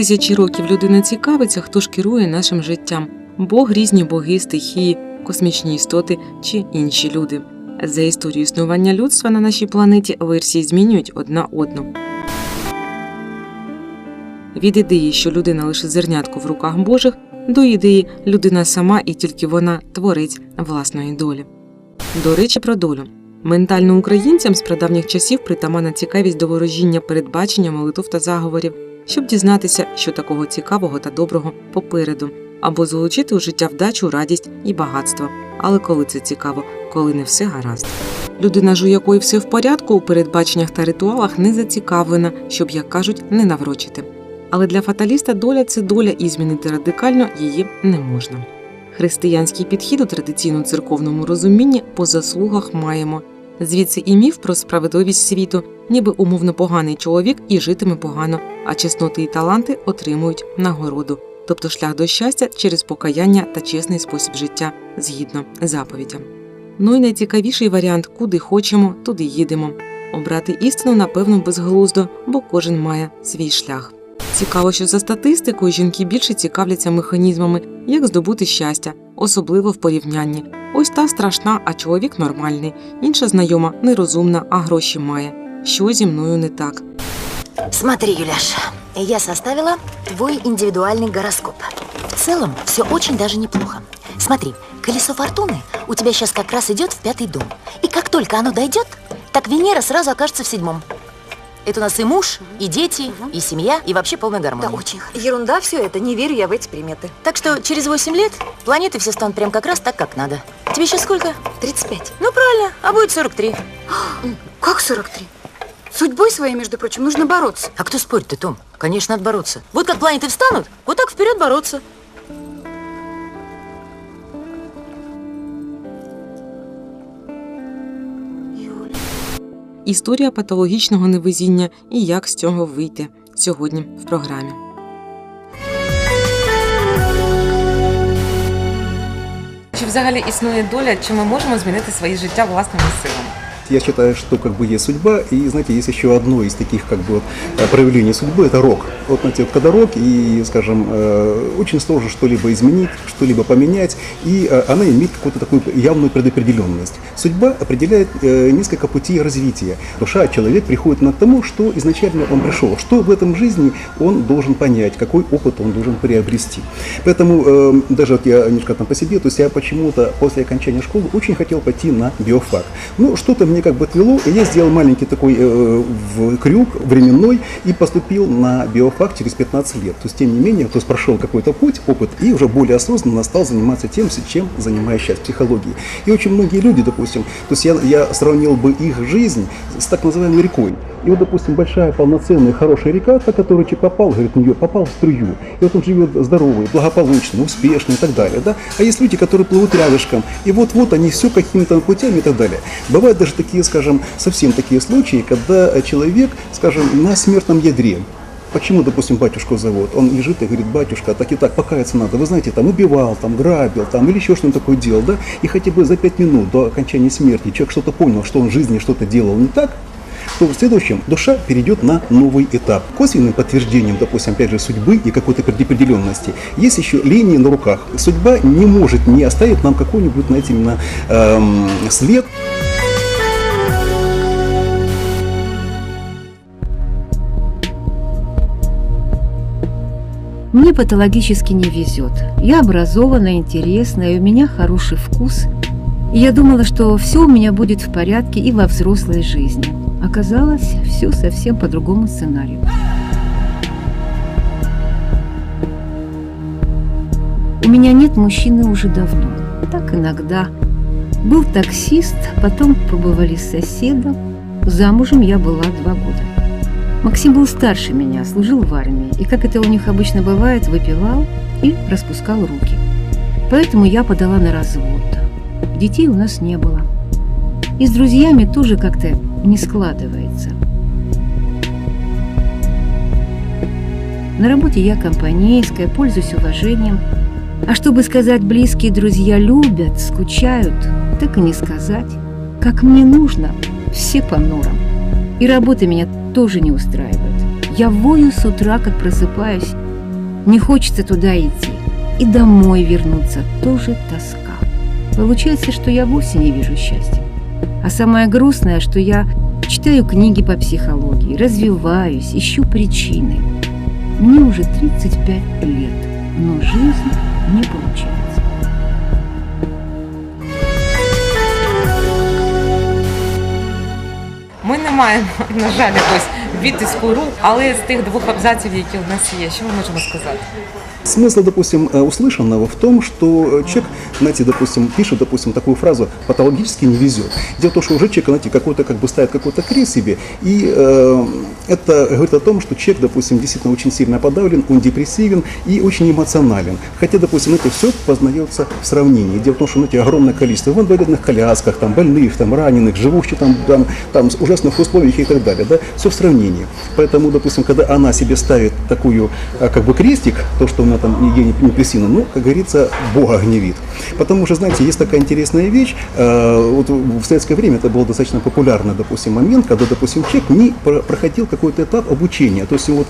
Тисячі років людина цікавиться, хто ж керує нашим життям. Бог, різні боги, стихії, космічні істоти чи інші люди. За історію існування людства на нашій планеті версії змінюють одна одну. Від ідеї, що людина лише зернятко в руках Божих, до ідеї людина сама і тільки вона творець власної долі. До речі, про долю. Ментально українцям з прадавніх часів притаманна цікавість до ворожіння передбачення молитв та заговорів, щоб дізнатися, що такого цікавого та доброго попереду, або залучити у життя вдачу, радість і багатство. Але коли це цікаво, коли не все гаразд. Людина ж, у якої все в порядку у передбаченнях та ритуалах не зацікавлена, щоб, як кажуть, не наврочити. Але для фаталіста доля це доля, і змінити радикально її не можна. Християнський підхід у традиційно церковному розумінні по заслугах маємо. Звідси і міф про справедливість світу, ніби умовно поганий чоловік і житиме погано, а чесноти і таланти отримують нагороду, тобто шлях до щастя через покаяння та чесний спосіб життя згідно заповідям. Ну і найцікавіший варіант, куди хочемо, туди їдемо. Обрати істину, напевно, безглуздо, бо кожен має свій шлях. Цікаво, що за статистикою жінки більше цікавляться механізмами, як здобути щастя, особливо в порівнянні. Ось та страшна, а чоловік нормальний, інша знайома нерозумна, а гроші має. Що зі мною не так? Смотри, Юляш, я составила твой индивидуальный гороскоп. В целом, все очень даже неплохо. Смотри, колесо фортуны у тебя сейчас как раз идет в пятый дом. И как только оно дойдет, так Венера сразу окажется в седьмом. Это у нас и муж, и дети, и семья, и вообще полная Да гармония. очень. Ерунда все это, не верю я в эти приметы. Так что через 8 лет планеты все станут прям как раз так, как надо. Тебе сейчас сколько? 35. Ну, правильно, а будет 43. Как 43? Судьбой своей, между прочим, нужно бороться. А кто спорит-то, Том? Конечно, надо бороться. Вот как планеты встанут, вот так вперед бороться. Історія патологічного невезіння і як з цього вийти сьогодні в програмі. Чи взагалі існує доля, чи ми можемо змінити своє життя власними силами? Я считаю, что как бы есть судьба, и знаете, есть еще одно из таких как бы вот, э, проявлений судьбы, это рок. Вот знаете, вот когда рок, и, скажем, э, очень сложно что-либо изменить, что-либо поменять, и э, она имеет какую-то такую явную предопределенность. Судьба определяет несколько путей развития. Душа, человек приходит на тому, что изначально он пришел, что в этом жизни он должен понять, какой опыт он должен приобрести. Поэтому даже вот я немножко там по себе, то есть я почему-то после окончания школы очень хотел пойти на биофак. Ну, что-то мне как бы отвело, и я сделал маленький такой э, в крюк временной и поступил на биофак через 15 лет. То есть, тем не менее, то есть прошел какой-то путь, опыт, и уже более осознанно стал заниматься тем, чем занимаюсь сейчас, психологией. И очень многие люди, допустим, то есть я, я сравнил бы их жизнь с так называемой рекой. И вот, допустим, большая, полноценная, хорошая река, та, который человек попал, говорит, нее попал в струю. И вот он живет здоровый, благополучный, успешный и так далее. Да? А есть люди, которые плывут рядышком, и вот-вот они все какими-то путями и так далее. Бывают даже такие, скажем, совсем такие случаи, когда человек, скажем, на смертном ядре, Почему, допустим, батюшку зовут? Он лежит и говорит, батюшка, так и так, покаяться надо. Вы знаете, там убивал, там грабил, там или еще что-нибудь такое делал, да? И хотя бы за пять минут до окончания смерти человек что-то понял, что он в жизни что-то делал не так, то в следующем душа перейдет на новый этап. Косвенным подтверждением, допустим, опять же, судьбы и какой-то предопределенности есть еще линии на руках. Судьба не может не оставить нам какой-нибудь, знаете, именно эм, след. Мне патологически не везет. Я образованная, интересная, у меня хороший вкус. И я думала, что все у меня будет в порядке и во взрослой жизни. Оказалось, все совсем по другому сценарию. У меня нет мужчины уже давно. Так иногда. Был таксист, потом пробывали с соседом. Замужем я была два года. Максим был старше меня, служил в армии, и, как это у них обычно бывает, выпивал и распускал руки. Поэтому я подала на развод. Детей у нас не было. И с друзьями тоже как-то не складывается. На работе я компанейская, пользуюсь уважением. А чтобы сказать, близкие друзья любят, скучают, так и не сказать. Как мне нужно, все по норам. И работа меня тоже не устраивает. Я вою с утра, как просыпаюсь. Не хочется туда идти. И домой вернуться тоже тоска. Получается, что я вовсе не вижу счастья. А самое грустное, что я читаю книги по психологии, развиваюсь, ищу причины. Мне уже 35 лет, но жизнь не получается. Ми не маємо, на жаль, якось відтиску рук, але з тих двох абзаців, які у нас є, що ми можемо сказати? Смысл, допустим, э, услышанного в том, что э, человек, знаете, допустим, пишет, допустим, такую фразу «патологически не везет». Дело в том, что уже человек, знаете, какой-то, как бы ставит какой-то крест себе, и э, это говорит о том, что человек, допустим, действительно очень сильно подавлен, он депрессивен и очень эмоционален. Хотя, допустим, это все познается в сравнении. Дело в том, что, знаете, огромное количество в инвалидных колясках, там, больных, там, раненых, живущих там, там, там, с ужасных условиях и так далее, да, все в сравнении. Поэтому, допустим, когда она себе ставит такую, а, как бы, крестик, то, что она там ей не присильно, ну, как говорится, Бога гневит. Потому что, знаете, есть такая интересная вещь, э, вот в советское время это был достаточно популярный, допустим, момент, когда, допустим, человек не про- проходил какой-то этап обучения, то есть вот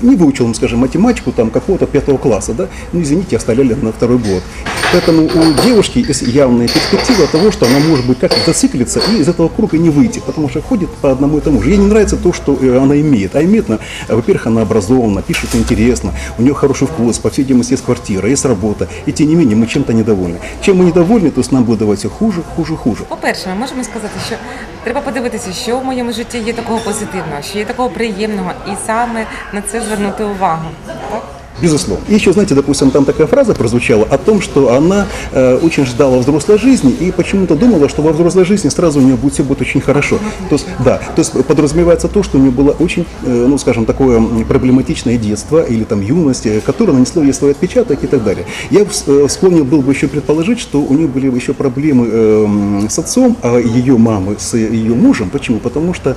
не выучил, скажем, математику там какого-то пятого класса, да, ну, извините, оставляли на второй год. Поэтому у девушки есть явная перспектива того, что она может быть как-то зациклиться и из этого круга не выйти, потому что ходит по одному и тому же. Ей не нравится то, что э, она имеет. А имеет она, э, во-первых, она образована, пишет интересно, у нее хороший вкус, по всей видимости, есть квартира, есть работа. И тем не менее, мы чем-то недовольны. Чем мы недовольны, то есть нам будет давать все хуже, хуже, хуже. По-перше, ми можемо сказати, що треба подивитися, що в моєму житті є такого позитивного, що є такого приємного, і саме на це звернути увагу. Так? Безусловно. И еще, знаете, допустим, там такая фраза прозвучала о том, что она э, очень ждала взрослой жизни и почему-то думала, что во взрослой жизни сразу у нее будет все будет очень хорошо. То есть, да, то есть подразумевается то, что у нее было очень, э, ну, скажем, такое проблематичное детство или там юность, э, которое нанесло ей свой отпечаток и так далее. Я э, склонен был бы еще предположить, что у нее были еще проблемы э, с отцом, а ее мамы с ее мужем. Почему? Потому что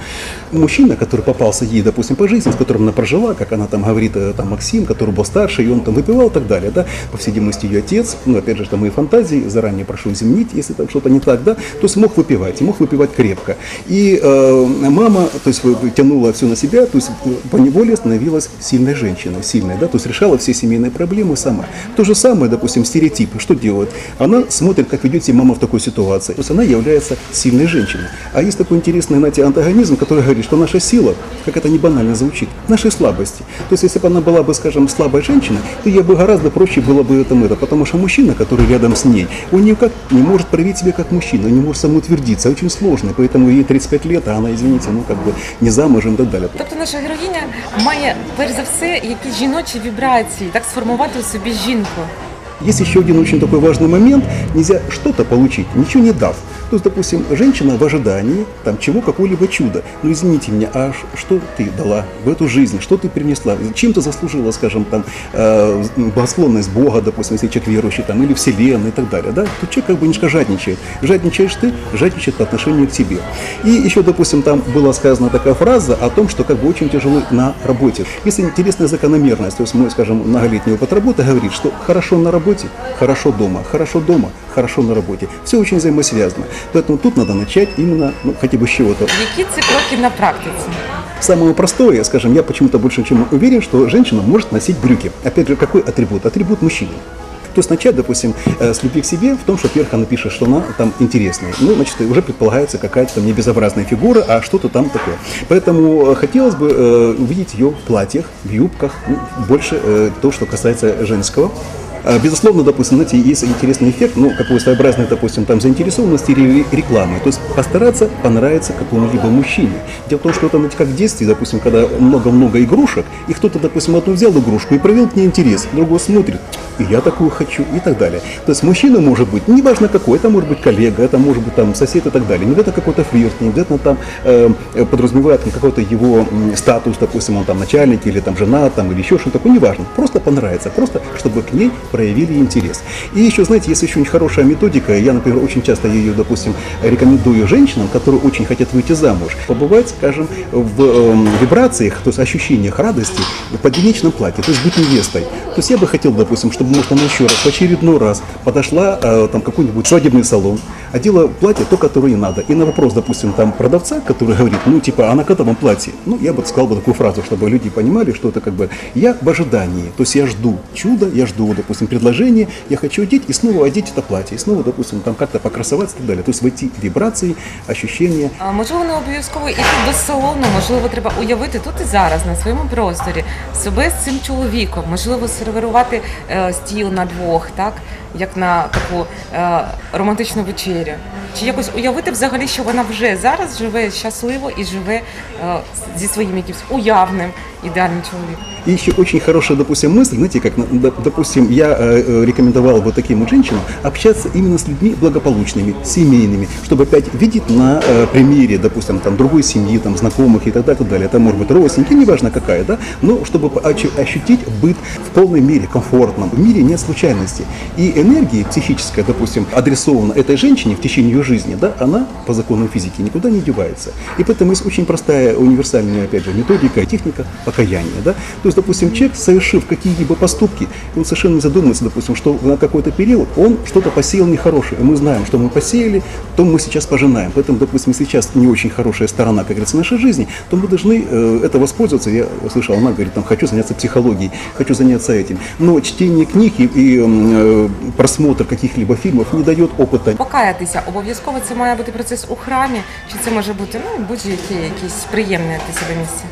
мужчина, который попался ей, допустим, по жизни, с которым она прожила, как она там говорит, э, там Максим, который был старше, и он там выпивал и так далее, да, по всей видимости, ее отец, ну, опять же, там мои фантазии, заранее прошу извинить, если там что-то не так, да, то есть мог выпивать, и мог выпивать крепко. И э, мама, то есть, тянула все на себя, то есть э, по неволе становилась сильной женщиной, сильной, да, то есть решала все семейные проблемы сама. То же самое, допустим, стереотипы, что делает? Она смотрит, как ведет себя мама в такой ситуации, то есть она является сильной женщиной. А есть такой интересный, знаете, антагонизм, который говорит, что наша сила, как это не банально звучит, наши слабости. То есть если бы она была бы, скажем, слабой женщиной, то ей бы гораздо проще было бы это, это, потому что мужчина, который рядом с ней, он никак не может проявить себя как мужчина, не может самоутвердиться, очень сложно, поэтому ей 35 лет, а она, извините, ну как бы не замужем и так далее. Тобто наша героїня має перш за все якісь жіночі вібрації, так сформувати у собі жінку. Есть еще один очень такой важный момент. Нельзя что-то получить, ничего не дав. То есть, допустим, женщина в ожидании там, чего, какого-либо чуда. Ну, извините меня, а что ты дала в эту жизнь? Что ты принесла? Чем ты заслужила, скажем, там, э, благосклонность Бога, допустим, если человек верующий, там, или Вселенной и так далее, да? То человек как бы немножко жадничает. Жадничаешь ты, жадничает по отношению к тебе. И еще, допустим, там была сказана такая фраза о том, что как бы очень тяжело на работе. Есть интересная закономерность. То есть мой, скажем, многолетний опыт работы говорит, что хорошо на работе, хорошо дома, хорошо дома, хорошо на работе. Все очень взаимосвязано. Поэтому тут надо начать именно, ну, хотя бы с чего-то. Які це кроки на практиці? Самое простое, скажем, я почему-то больше чем уверен, что женщина может носить брюки. Опять же, какой атрибут? Атрибут мужчины. То есть начать, допустим, э, с любви к себе в том, что, во-первых, она пишет, что она там интересная. Ну, значит, уже предполагается какая-то там не безобразная фигура, а что-то там такое. Поэтому э, хотелось бы э, увидеть ее в платьях, в юбках, ну, больше э, то, что касается женского Безусловно, допустим, знаете, есть интересный эффект, ну, какой своеобразной, допустим, там заинтересованности или рекламы. То есть постараться понравиться какому-либо мужчине. Дело в том, что это, знаете, как в детстве, допустим, когда много-много игрушек, и кто-то, допустим, одну взял игрушку и проявил к ней интерес, другой смотрит, и я такую хочу, и так далее. То есть мужчина может быть, неважно какой, это может быть коллега, это может быть там сосед и так далее, не обязательно какой-то флирт, не обязательно там э, подразумевает какой-то его статус, допустим, он там начальник или там жена, там или еще что-то такое, неважно, просто понравится, просто чтобы к ней проявили интерес. И еще, знаете, есть еще очень хорошая методика, я, например, очень часто ее, допустим, рекомендую женщинам, которые очень хотят выйти замуж, побывать, скажем, в эм, вибрациях, то есть ощущениях радости в подвенечном платье, то есть быть невестой. То есть я бы хотел, допустим, чтобы, может, она еще раз, в очередной раз подошла э, там какой-нибудь свадебный салон, одела платье то, которое ей надо. И на вопрос, допустим, там продавца, который говорит, ну, типа, а на каком платье? Ну, я бы сказал бы такую фразу, чтобы люди понимали, что это как бы я в ожидании, то есть я жду чуда, я жду, допустим, предложения, я хочу одеть и снова одеть это платье, и снова, допустим, там как-то покрасоваться и так далее. То есть войти в вибрации, ощущения, А, Можливо, не обов'язково до салону, можливо, треба уявити тут і зараз на своєму просторі себе з цим чоловіком, можливо, сервірувати е, стіл на двох, так як на таку е, романтичну вечерю. Чи якось уявити взагалі, що вона вже зараз живе щасливо і живе е, зі своїм якимсь уявним ідеальним чоловіком. И еще очень хорошая, допустим, мысль, знаете, как, доп- допустим, я э, рекомендовал бы таким вот женщинам общаться именно с людьми благополучными, семейными, чтобы опять видеть на э, примере, допустим, там другой семьи, там знакомых и так далее, так далее. Это может быть родственники, неважно какая, да, но чтобы ощутить быт в полной мере, комфортном. В мире нет случайностей. И энергия психическая, допустим, адресована этой женщине в течение ее жизни, да, она по закону физики никуда не девается. И поэтому есть очень простая универсальная, опять же, методика, техника покаяния, да. То есть, допустим, человек, совершив какие-либо поступки, он совершенно не задумывается, допустим, что на какой-то период он что-то посеял нехорошее. И мы знаем, что мы посеяли, то мы сейчас пожинаем. Поэтому, допустим, если сейчас не очень хорошая сторона, как говорится, нашей жизни, то мы должны э, это воспользоваться. Я слышал, она говорит, там, хочу заняться психологией, хочу заняться этим. Но чтение книг и, и, м, э, просмотр каких-либо фильмов не дает опыта. Покаятися обов'язково це має бути процес у храмі, чи це може бути ну будь-яке якесь приємне для себе місце.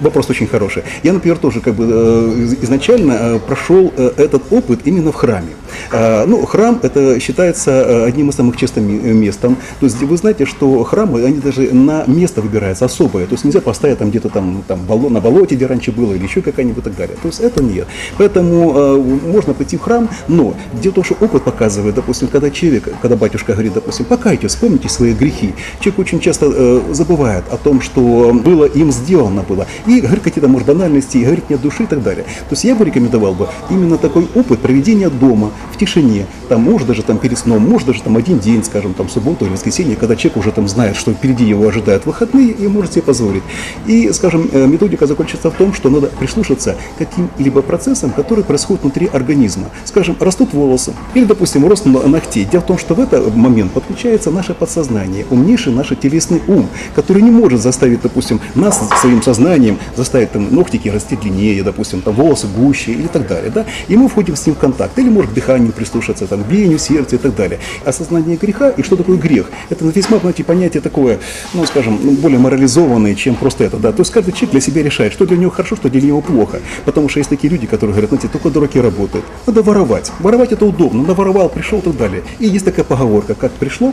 Вопрос очень хороший. Я, например, тоже как бы э, из- изначально э, прошел э, этот опыт именно в храме. Э, Ну, храм это считается э, одним из самых честных ми- местом. То есть вы знаете, что храмы, они даже на место выбираются особое. То есть нельзя поставить там где-то там, там на болоте, где раньше было, или еще какая-нибудь так далее. То есть это нет. Поэтому э, можно пойти в храм, но дело в том, что опыт показывает, допустим, когда человек, когда батюшка говорит, допустим, покайтесь, вспомните свои грехи. Человек очень часто э, забывает о том, что было им сделано было. И говорит какие-то, может, банальности, и говорит не от души и так далее. То есть я бы рекомендовал бы именно такой опыт проведения дома, тишине, там, может, даже там перед сном, может, даже там один день, скажем, там, субботу или воскресенье, когда человек уже там знает, что впереди его ожидают выходные, и может себе позволить. И, скажем, э, методика заключается в том, что надо прислушаться к каким-либо процессам, которые происходят внутри организма. Скажем, растут волосы, или, допустим, рост ногтей. Дело в том, что в этот момент подключается наше подсознание, умнейший наш телесный ум, который не может заставить, допустим, нас своим сознанием заставить там ногтики расти длиннее, допустим, там волосы гуще или так далее, да, и мы входим с ним в контакт, или может к дыханию прислушаться, там, к биению сердца и так далее. Осознание греха и что такое грех? Это весьма, знаете, понятие такое, ну, скажем, ну, более морализованное, чем просто это, да, то есть каждый человек для себя решает, что для него хорошо, что для него плохо, потому что есть такие люди, которые говорят, знаете, только дураки работают, надо воровать, воровать это удобно, наворовал, пришел и так далее. И есть такая поговорка, как пришло,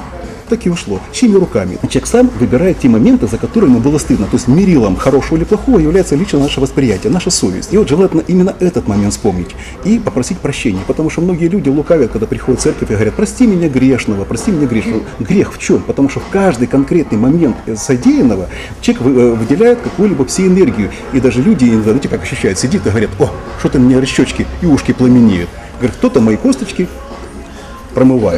так и ушло. Чьими руками? Человек сам выбирает те моменты, за которые ему было стыдно. То есть мерилом хорошего или плохого является лично наше восприятие, наша совесть. И вот желательно именно этот момент вспомнить и попросить прощения. Потому что многие люди лукавят, когда приходят в церковь и говорят, прости меня грешного, прости меня грешного. Грех в чем? Потому что в каждый конкретный момент содеянного человек э, выделяет какую-либо псиэнергию. И даже люди, знаете, как ощущают, сидит и говорят, о, что-то меня щечки и ушки пламенеют. Говорит, кто-то мои косточки промывает.